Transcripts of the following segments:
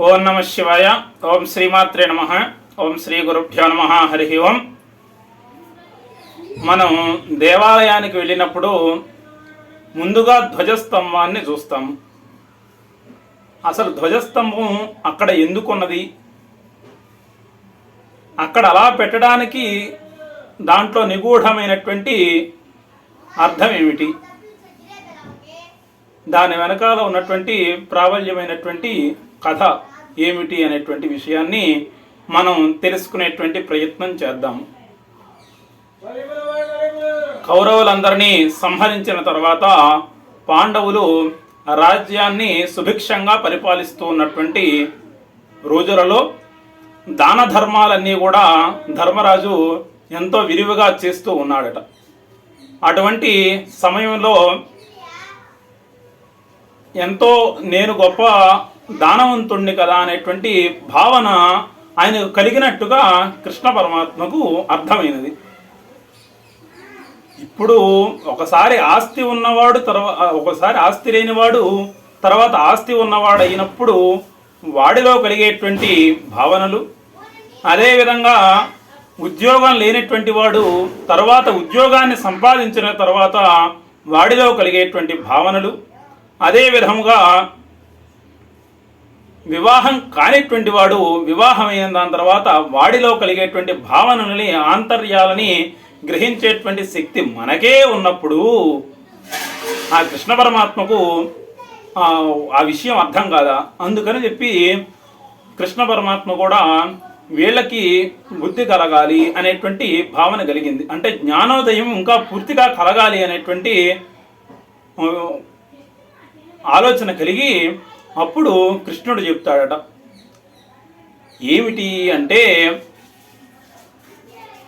ఓం నమ శివాయ. ఓం శ్రీమాత్రే నమ. ఓం శ్రీ గురుభ్యో నమ. హరి ఓం. మనం దేవాలయానికి వెళ్ళినప్పుడు ముందుగా ధ్వజస్తంభాన్ని చూస్తాం. అసలు ధ్వజస్తంభం అక్కడ ఎందుకున్నది? అక్కడ అలా పెట్టడానికి దాంట్లో నిగూఢమైనటువంటి అర్థం ఏమిటి? దాని వెనకాల ఉన్నటువంటి ప్రాబల్యమైనటువంటి కథ ఏమిటి అనేటువంటి విషయాన్ని మనం తెలుసుకునేటువంటి ప్రయత్నం చేద్దాం కౌరవులందరినీ సంహరించిన తర్వాత పాండవులు రాజ్యాన్ని సుభిక్షంగా పరిపాలిస్తూ ఉన్నటువంటి రోజులలో దాన ధర్మాలన్నీ కూడా ధర్మరాజు ఎంతో విరివిగా చేస్తూ ఉన్నాడట. అటువంటి సమయంలో ఎంతో నేను గొప్ప దానవంతుణ్ణి కదా అనేటువంటి భావన ఆయన కలిగినట్టుగా కృష్ణ పరమాత్మకు అర్థమైనది. ఇప్పుడు ఒకసారి ఆస్తి ఉన్నవాడు తర్వాత ఒకసారి ఆస్తి లేనివాడు తర్వాత ఆస్తి ఉన్నవాడు అయినప్పుడు వాడిలో కలిగేటువంటి భావనలు అదేవిధంగా ఉద్యోగం లేనటువంటి వాడు తర్వాత ఉద్యోగాన్ని సంపాదించిన తర్వాత వాడిలో కలిగేటువంటి భావనలు అదే విధముగా వివాహం కానిటువంటి వాడు వివాహమైన దాని తర్వాత వాడిలో కలిగేటువంటి భావనలని ఆంతర్యాలని గ్రహించేటువంటి శక్తి మనకే ఉన్నప్పుడు ఆ కృష్ణ పరమాత్మకు ఆ, విషయం అర్థం కాదా? అందుకని చెప్పి కృష్ణ పరమాత్మ కూడా వీళ్ళకి బుద్ధి కలగాలి అనేటువంటి భావన కలిగింది. అంటే జ్ఞానోదయం ఇంకా పూర్తిగా కలగాలి అనేటువంటి ఆలోచన కలిగి అప్పుడు కృష్ణుడు చెప్తాడట ఏమిటి అంటే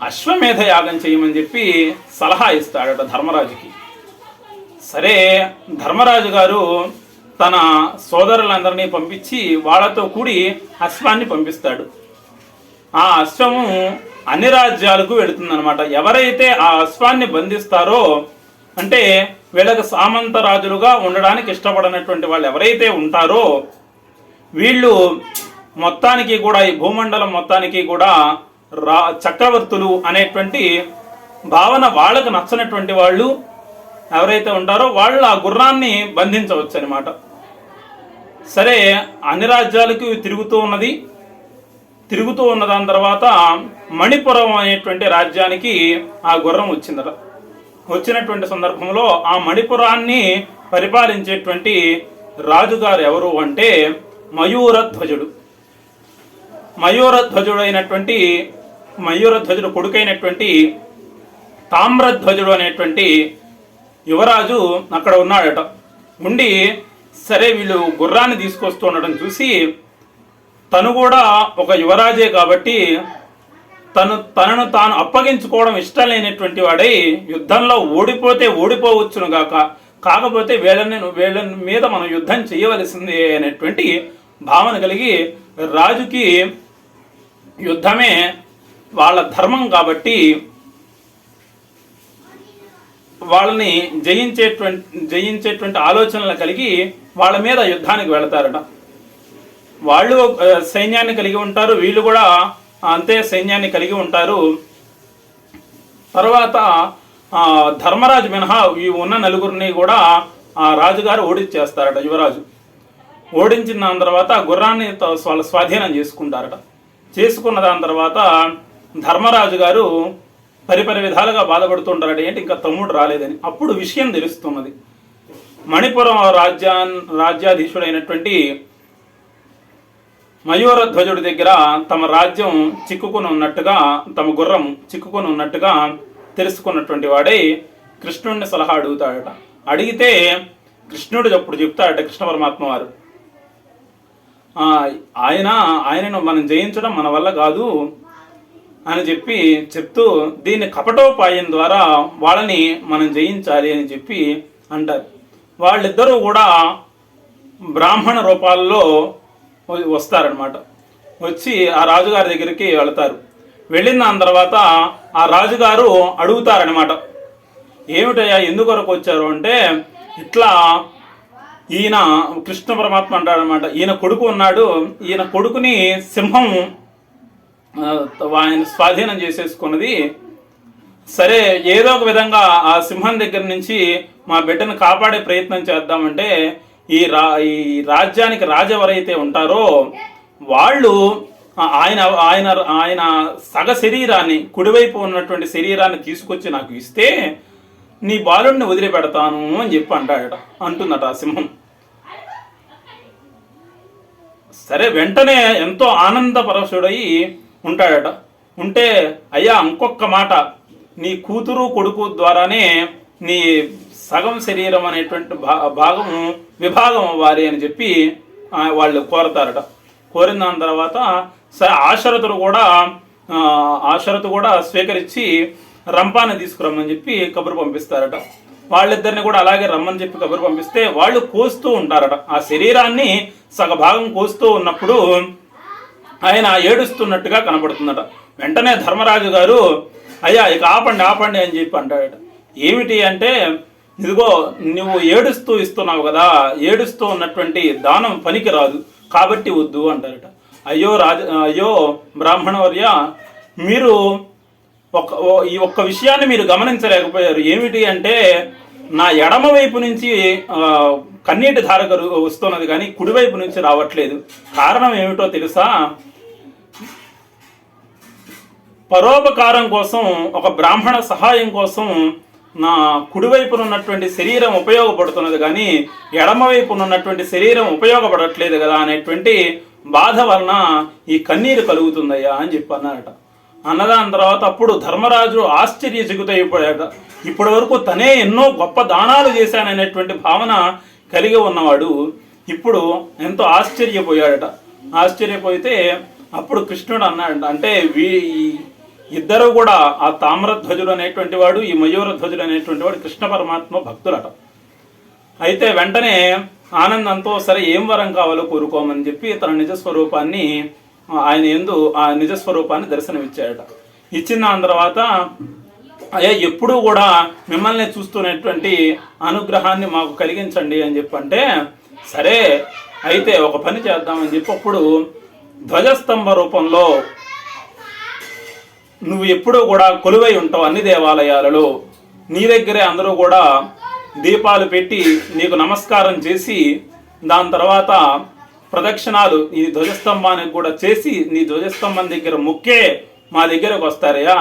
అశ్వమేధ యాగం చేయమని చెప్పి సలహా ఇస్తాడట ధర్మరాజుకి. సరే ధర్మరాజు గారు తన సోదరులందరినీ పంపించి వాళ్ళతో కూడి అశ్వాన్ని పంపిస్తాడు. ఆ అశ్వము అన్ని రాజ్యాలకు వెళుతుందనమాట ఎవరైతే ఆ అశ్వాన్ని బంధిస్తారో అంటే వీళ్ళకి సామంత రాజులుగా ఉండడానికి ఇష్టపడనటువంటి వాళ్ళు ఎవరైతే ఉంటారో వీళ్ళు మొత్తానికి కూడా ఈ భూమండలం మొత్తానికి కూడా రా చక్రవర్తులు అనేటువంటి భావన వాళ్ళకు నచ్చనటువంటి వాళ్ళు ఎవరైతే ఉంటారో వాళ్ళు ఆ గుర్రాన్ని బంధించవచ్చు అనమాట సరే అన్ని రాజ్యాలకు తిరుగుతూ ఉన్నది. తిరుగుతూ ఉన్న దాని తర్వాత మణిపురం అనేటువంటి రాజ్యానికి ఆ గుర్రం వచ్చిందట. వచ్చినటువంటి సందర్భంలో ఆ మణిపురాన్ని పరిపాలించేటువంటి రాజుగారు ఎవరు అంటే మయూరధ్వజుడు. మయూరధ్వజుడు అయినటువంటి మయూరధ్వజుడు కొడుకైనటువంటి తామ్రధ్వజుడు అనేటువంటి యువరాజు అక్కడ ఉన్నాడట. ఉండి సరే వీళ్ళు గుర్రాన్ని తీసుకొస్తుండడం చూసి తను కూడా ఒక యువరాజే కాబట్టి తను తనను తాను అప్పగించుకోవడం ఇష్టం లేనటువంటి వాడై యుద్ధంలో ఓడిపోతే ఓడిపోవచ్చును గాక. కాకపోతే వీళ్ళని వీళ్ళ మీద మనం యుద్ధం చేయవలసిందే అనేటువంటి భావన కలిగి రాజుకి యుద్ధమే వాళ్ళ ధర్మం కాబట్టి వాళ్ళని జయించేటువంటి జయించేటువంటి ఆలోచనలు కలిగి వాళ్ళ మీద యుద్ధానికి వెళతారట. వాళ్ళు సైన్యాన్ని కలిగి ఉంటారు. వీళ్ళు కూడా అంతే సైన్యాన్ని కలిగి ఉంటారు. తర్వాత ధర్మరాజు మినహా ఈ ఉన్న నలుగురిని కూడా ఆ రాజుగారు ఓడించేస్తారట యువరాజు. ఓడించిన దాని తర్వాత గుర్రాన్ని త- వాళ్ళ స్వాధీనం చేసుకుంటారట. చేసుకున్న దాని తర్వాత ధర్మరాజు గారు పరిపరి విధాలుగా బాధపడుతుంటారట ఏంటి ఇంకా తమ్ముడు రాలేదని. అప్పుడు విషయం తెలుస్తున్నది. మణిపురం రాజ్యాన్ రాజ్యాధీశుడైనటువంటి మయూర ధ్వజుడి దగ్గర తమ రాజ్యం చిక్కుకుని ఉన్నట్టుగా తమ గుర్రం చిక్కుకుని ఉన్నట్టుగా తెలుసుకున్నటువంటి వాడే కృష్ణుడిని సలహా అడుగుతాడట. అడిగితే కృష్ణుడు అప్పుడు చెప్తాడట కృష్ణ పరమాత్మ వారు. ఆయన ఆయనను మనం జయించడం మన వల్ల కాదు అని చెప్పి చెప్తూ దీన్ని కపటోపాయం ద్వారా వాళ్ళని మనం జయించాలి అని చెప్పి అంటారు. వాళ్ళిద్దరూ కూడా బ్రాహ్మణ రూపాల్లో వస్తారనమాట వచ్చి ఆ రాజుగారి దగ్గరికి వెళతారు. వెళ్ళిన దాని తర్వాత ఆ రాజుగారు అడుగుతారనమాట ఏమిటయ్యా ఎందుకొరకు వచ్చారు? అంటే ఇట్లా ఈయన కృష్ణ పరమాత్మ అంటాడనమాట ఈయన కొడుకు ఉన్నాడు. ఈయన కొడుకుని సింహం ఆయన స్వాధీనం చేసేసుకున్నది. సరే ఏదో ఒక విధంగా ఆ సింహం దగ్గర నుంచి మా బిడ్డను కాపాడే ప్రయత్నం చేద్దామంటే ఈ రా ఈ రాజ్యానికి రాజు ఎవరైతే ఉంటారో వాళ్ళు ఆయన ఆయన ఆయన సగ శరీరాన్ని కుడివైపు ఉన్నటువంటి శరీరాన్ని తీసుకొచ్చి నాకు ఇస్తే నీ బాలుడిని వదిలిపెడతాను అని చెప్పి అంటాడట అంటుందట ఆ సింహం. సరే వెంటనే ఎంతో ఆనందపరసుడై ఉంటాడట. ఉంటే అయ్యా ఇంకొక మాట. నీ కూతురు కొడుకు ద్వారానే నీ సగం శరీరం అనేటువంటి భా భాగం విభాగం వారి అని చెప్పి వాళ్ళు కోరతారట. కోరిన దాని తర్వాత సరే ఆశరథులు కూడా ఆశరథు కూడా స్వీకరించి రంపాన్ని తీసుకురమ్మని చెప్పి కబురు పంపిస్తారట. వాళ్ళిద్దరిని కూడా అలాగే రమ్మని చెప్పి కబురు పంపిస్తే వాళ్ళు కోస్తూ ఉంటారట. ఆ శరీరాన్ని సగ భాగం కోస్తూ ఉన్నప్పుడు ఆయన ఏడుస్తున్నట్టుగా కనబడుతుందట. వెంటనే ధర్మరాజు గారు అయ్యా ఇక ఆపండి ఆపండి అని చెప్పి అంటాడట. ఏమిటి అంటే ఇదిగో నువ్వు ఏడుస్తూ ఇస్తున్నావు కదా ఏడుస్తూ ఉన్నటువంటి దానం పనికి రాదు కాబట్టి వద్దు అంటారట. అయ్యో రాజ అయ్యో బ్రాహ్మణవర్య మీరు ఒక ఈ ఒక్క విషయాన్ని మీరు గమనించలేకపోయారు. ఏమిటి అంటే నా ఎడమ వైపు నుంచి కన్నీటి ధార వస్తున్నది కానీ కుడివైపు నుంచి రావట్లేదు. కారణం ఏమిటో తెలుసా? పరోపకారం కోసం ఒక బ్రాహ్మణ సహాయం కోసం నా కుడివైపున ఉన్నటువంటి శరీరం ఉపయోగపడుతున్నది కానీ ఎడమవైపున ఉన్నటువంటి శరీరం ఉపయోగపడట్లేదు కదా అనేటువంటి బాధ వలన ఈ కన్నీరు కలుగుతుందయ్యా అని చెప్పి అన్నారట. అన్నదాని తర్వాత అప్పుడు ధర్మరాజు ఆశ్చర్యచకితైపోయాడట ఇప్పటి వరకు తనే ఎన్నో గొప్ప దానాలు చేశాననేటువంటి భావన కలిగి ఉన్నవాడు ఇప్పుడు ఎంతో ఆశ్చర్యపోయాడట. ఆశ్చర్యపోయితే అప్పుడు కృష్ణుడు అన్నాడు అంటే వీ ఇద్దరు కూడా ఆ తామ్రధ్వజుడు అనేటువంటి వాడు ఈ మయూర ధ్వజుడు అనేటువంటి వాడు కృష్ణ పరమాత్మ భక్తులట. అయితే వెంటనే ఆనందంతో సరే ఏం వరం కావాలో కోరుకోమని చెప్పి తన నిజ స్వరూపాన్ని ఆయన ఎందు ఆ నిజ స్వరూపాన్ని దర్శనమిచ్చాడట. ఇచ్చిన దాని తర్వాత అయ్యా ఎప్పుడూ కూడా మిమ్మల్ని చూస్తున్నటువంటి అనుగ్రహాన్ని మాకు కలిగించండి అని చెప్పంటే సరే అయితే ఒక పని చేద్దామని చెప్పి అప్పుడు ధ్వజస్తంభ రూపంలో నువ్వు ఎప్పుడూ కూడా కొలువై ఉంటావు అన్ని దేవాలయాలలో. నీ దగ్గరే అందరూ కూడా దీపాలు పెట్టి నీకు నమస్కారం చేసి దాని తర్వాత ప్రదక్షిణాలు ఈ ధ్వజస్తంభానికి కూడా చేసి నీ ధ్వజస్తంభం దగ్గర ముక్కే మా దగ్గరకు వస్తారయ్యా.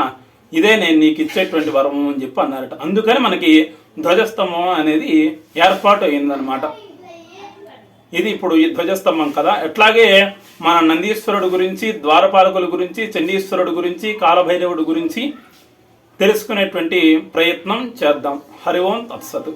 ఇదే నేను నీకు ఇచ్చేటువంటి వరము అని చెప్పి అన్నారట. అందుకని మనకి ధ్వజస్తంభం అనేది ఏర్పాటు అయిందనమాట ఇది ఇప్పుడు ఈ ధ్వజస్తంభం కదా. ఎట్లాగే మన నందీశ్వరుడు గురించి ద్వారపాలకుల గురించి చండీశ్వరుడు గురించి కాలభైరవుడు గురించి తెలుసుకునేటువంటి ప్రయత్నం చేద్దాం. హరి ఓం తత్సతు.